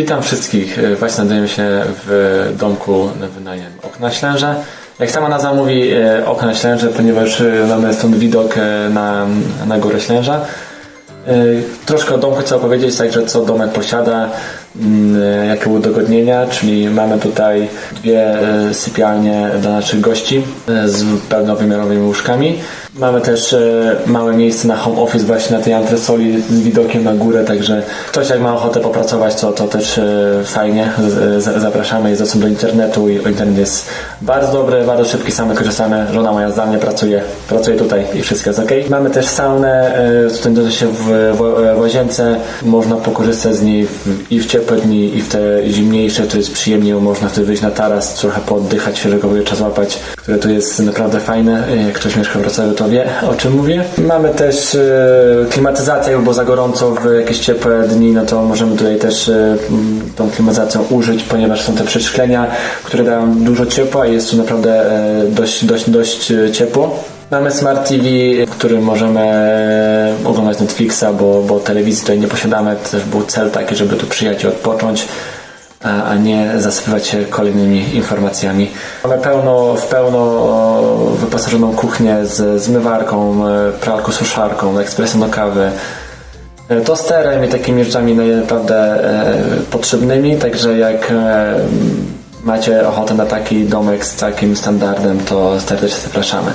Witam wszystkich. E, Właśnie znajdujemy się w domku na wynajem Okna Ślęże. Jak sama nazwa mówi, e, Okna Ślęże, ponieważ e, mamy stąd widok na, na Górę Ślęża. Troszkę o domku chcę opowiedzieć, także co domek posiada, jakie udogodnienia, czyli mamy tutaj dwie e, sypialnie dla naszych gości e, z pełnowymiarowymi łóżkami. Mamy też e, małe miejsce na home office właśnie na tej antresoli z widokiem na górę, także ktoś jak ma ochotę popracować, to, to też e, fajnie. Zapraszamy, jest dostęp do internetu i internet jest bardzo dobry, bardzo szybki, same korzystamy. Żona moja zdalnie pracuje, pracuje tutaj i wszystko jest ok. Mamy też saunę, e, tutaj się w, w, w łazience, można pokorzystać z niej w, i w ciepłe dni, i w te zimniejsze, to jest przyjemnie, bo można wtedy wyjść na taras, trochę pooddychać, świeżego powietrza złapać, które tu jest naprawdę fajne. Jak ktoś mieszka w Wrocławiu, to wie o czym mówię. Mamy też e, klimatyzację, bo za gorąco w jakieś ciepłe dni, no to możemy tutaj też e, tą klimatyzacją użyć, ponieważ są te przeszklenia, które dają dużo ciepła i jest tu naprawdę e, dość, dość, dość ciepło. Mamy Smart TV, w którym możemy e, oglądać Netflixa, bo, bo telewizji tutaj nie posiadamy. To też był cel taki, żeby tu przyjechać i odpocząć a a nie zasypywać się kolejnymi informacjami. Mamy pełno, w pełno wyposażoną kuchnię z zmywarką, e, pralką, suszarką, ekspresem do kawy, e, tosterem i takimi rzeczami naprawdę e, potrzebnymi, także jak e, macie ochotę na taki domek z takim standardem, to serdecznie zapraszamy.